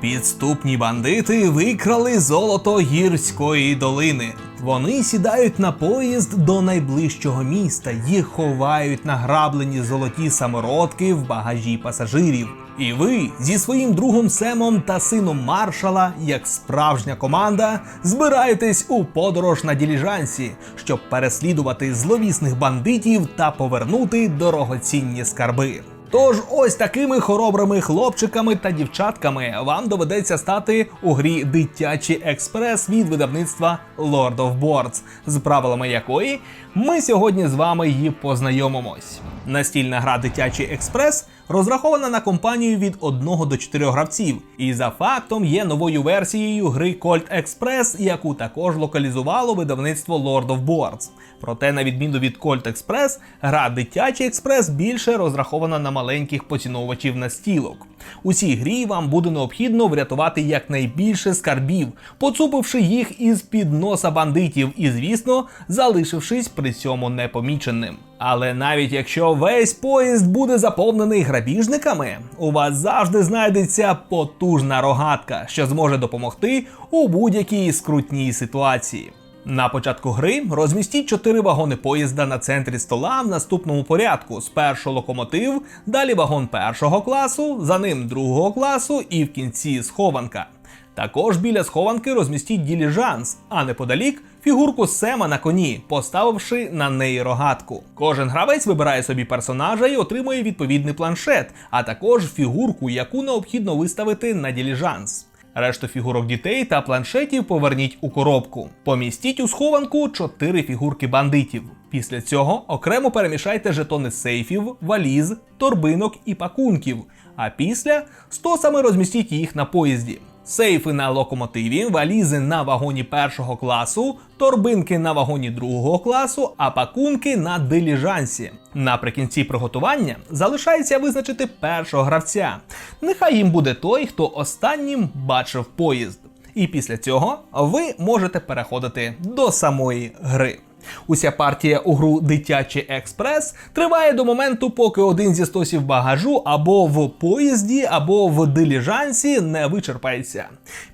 Підступні бандити викрали золото гірської долини. Вони сідають на поїзд до найближчого міста, їх ховають награблені золоті самородки в багажі пасажирів. І ви зі своїм другом Семом та сином маршала, як справжня команда, збираєтесь у подорож на діліжансі, щоб переслідувати зловісних бандитів та повернути дорогоцінні скарби. Тож ось такими хоробрими хлопчиками та дівчатками вам доведеться стати у грі Дитячий експрес від видавництва Lord of Boards, з правилами якої ми сьогодні з вами її познайомимось. Настільна гра Дитячий експрес розрахована на компанію від 1 до 4 гравців, і за фактом є новою версією гри Colt Express, яку також локалізувало видавництво Lord of Boards. Проте, на відміну від Colt Express, гра Дитячий експрес більше розрахована на маленьких поціновувачів настілок. У цій грі вам буде необхідно врятувати якнайбільше скарбів, поцупивши їх із під носа бандитів і, звісно, залишившись при цьому непоміченим. Але навіть якщо весь поїзд буде заповнений грабіжниками, у вас завжди знайдеться потужна рогатка, що зможе допомогти у будь-якій скрутній ситуації. На початку гри розмістіть чотири вагони поїзда на центрі стола в наступному порядку: спершу локомотив, далі вагон першого класу, за ним другого класу і в кінці схованка. Також біля схованки розмістіть діліжанс, а неподалік фігурку Сема на коні, поставивши на неї рогатку. Кожен гравець вибирає собі персонажа і отримує відповідний планшет, а також фігурку, яку необхідно виставити на діліжанс. Решту фігурок дітей та планшетів поверніть у коробку. Помістіть у схованку 4 фігурки бандитів. Після цього окремо перемішайте жетони сейфів, валіз, торбинок і пакунків. А після стосами розмістіть їх на поїзді. Сейфи на локомотиві, валізи на вагоні першого класу, торбинки на вагоні другого класу, а пакунки на диліжансі. Наприкінці приготування залишається визначити першого гравця. Нехай їм буде той, хто останнім бачив поїзд. І після цього ви можете переходити до самої гри. Уся партія у гру Дитячий експрес триває до моменту, поки один зі стосів багажу або в поїзді, або в диліжансі не вичерпається.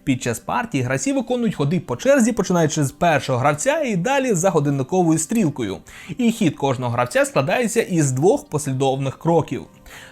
Під час партії гравці виконують ходи по черзі, починаючи з першого гравця і далі за годинниковою стрілкою. І хід кожного гравця складається із двох послідовних кроків.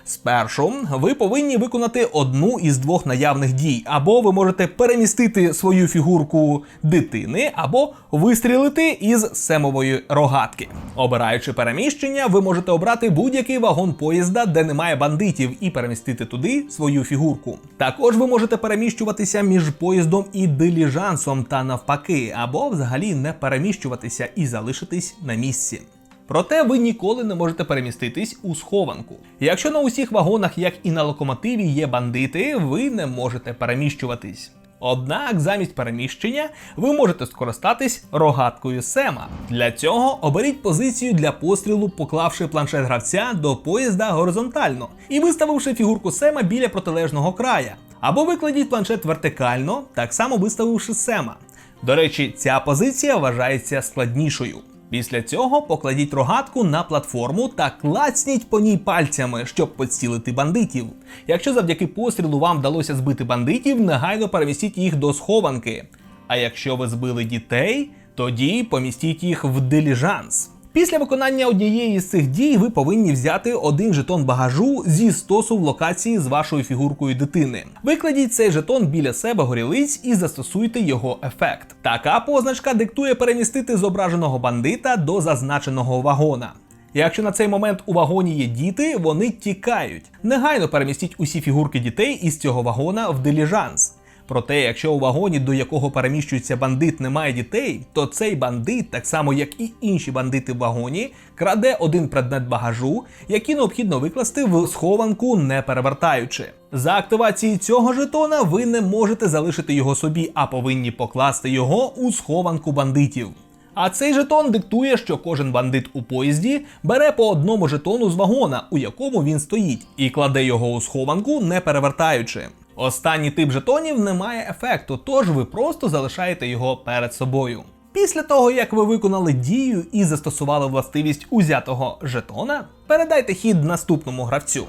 Спершу ви повинні виконати одну із двох наявних дій, або ви можете перемістити свою фігурку дитини, або вистрілити із семової рогатки. Обираючи переміщення, ви можете обрати будь-який вагон поїзда, де немає бандитів, і перемістити туди свою фігурку. Також ви можете переміщуватися між поїздом і диліжансом та навпаки, або взагалі не переміщуватися і залишитись на місці. Проте ви ніколи не можете переміститись у схованку. Якщо на усіх вагонах, як і на локомотиві, є бандити, ви не можете переміщуватись. Однак замість переміщення ви можете скористатись рогаткою Сема. Для цього оберіть позицію для пострілу, поклавши планшет гравця до поїзда горизонтально і виставивши фігурку Сема біля протилежного края. Або викладіть планшет вертикально, так само виставивши Сема. До речі, ця позиція вважається складнішою. Після цього покладіть рогатку на платформу та клацніть по ній пальцями, щоб поцілити бандитів. Якщо завдяки пострілу вам вдалося збити бандитів, негайно перемістіть їх до схованки. А якщо ви збили дітей, тоді помістіть їх в диліжанс. Після виконання однієї з цих дій ви повинні взяти один жетон багажу зі стосу в локації з вашою фігуркою дитини. Викладіть цей жетон біля себе горілиць і застосуйте його ефект. Така позначка диктує перемістити зображеного бандита до зазначеного вагона. Якщо на цей момент у вагоні є діти, вони тікають. Негайно перемістіть усі фігурки дітей із цього вагона в диліжанс. Проте, якщо у вагоні, до якого переміщується бандит, немає дітей, то цей бандит, так само як і інші бандити в вагоні, краде один предмет багажу, який необхідно викласти в схованку, не перевертаючи. За активації цього жетона ви не можете залишити його собі, а повинні покласти його у схованку бандитів. А цей жетон диктує, що кожен бандит у поїзді бере по одному жетону з вагона, у якому він стоїть, і кладе його у схованку, не перевертаючи. Останній тип жетонів не має ефекту, тож ви просто залишаєте його перед собою. Після того, як ви виконали дію і застосували властивість узятого жетона, передайте хід наступному гравцю.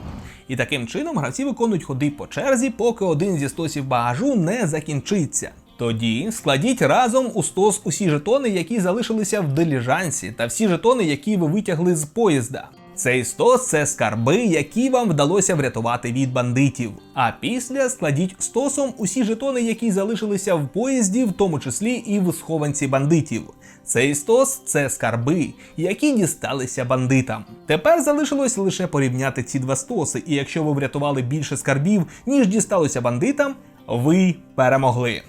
І таким чином гравці виконують ходи по черзі, поки один зі стосів багажу не закінчиться. Тоді складіть разом у стос усі жетони, які залишилися в диліжансі, та всі жетони, які ви витягли з поїзда. Цей стос це скарби, які вам вдалося врятувати від бандитів. А після складіть стосом усі жетони, які залишилися в поїзді, в тому числі і в схованці бандитів. Цей стос це скарби, які дісталися бандитам. Тепер залишилось лише порівняти ці два стоси, і якщо ви врятували більше скарбів, ніж дісталося бандитам, ви перемогли.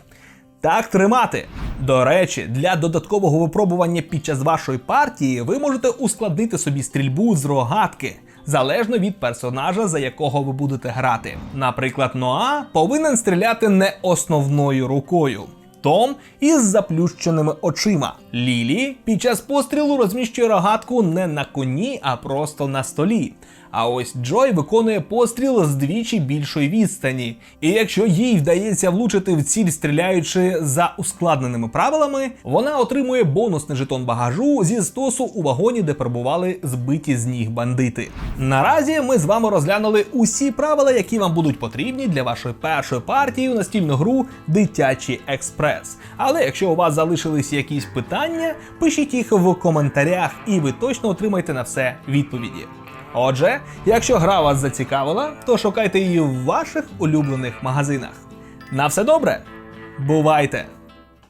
Так тримати. До речі, для додаткового випробування під час вашої партії ви можете ускладнити собі стрільбу з рогатки. Залежно від персонажа, за якого ви будете грати. Наприклад, Ноа повинен стріляти не основною рукою. Том із заплющеними очима. Лілі під час пострілу розміщує рогатку не на коні, а просто на столі. А ось Джой виконує постріл з двічі більшої відстані. І якщо їй вдається влучити в ціль, стріляючи за ускладненими правилами, вона отримує бонусний жетон багажу зі стосу у вагоні, де перебували збиті з ніг бандити. Наразі ми з вами розглянули усі правила, які вам будуть потрібні для вашої першої партії у настільну гру Дитячий експрес. Але якщо у вас залишились якісь питання, пишіть їх в коментарях, і ви точно отримаєте на все відповіді. Отже, якщо гра вас зацікавила, то шукайте її в ваших улюблених магазинах. На все добре! Бувайте!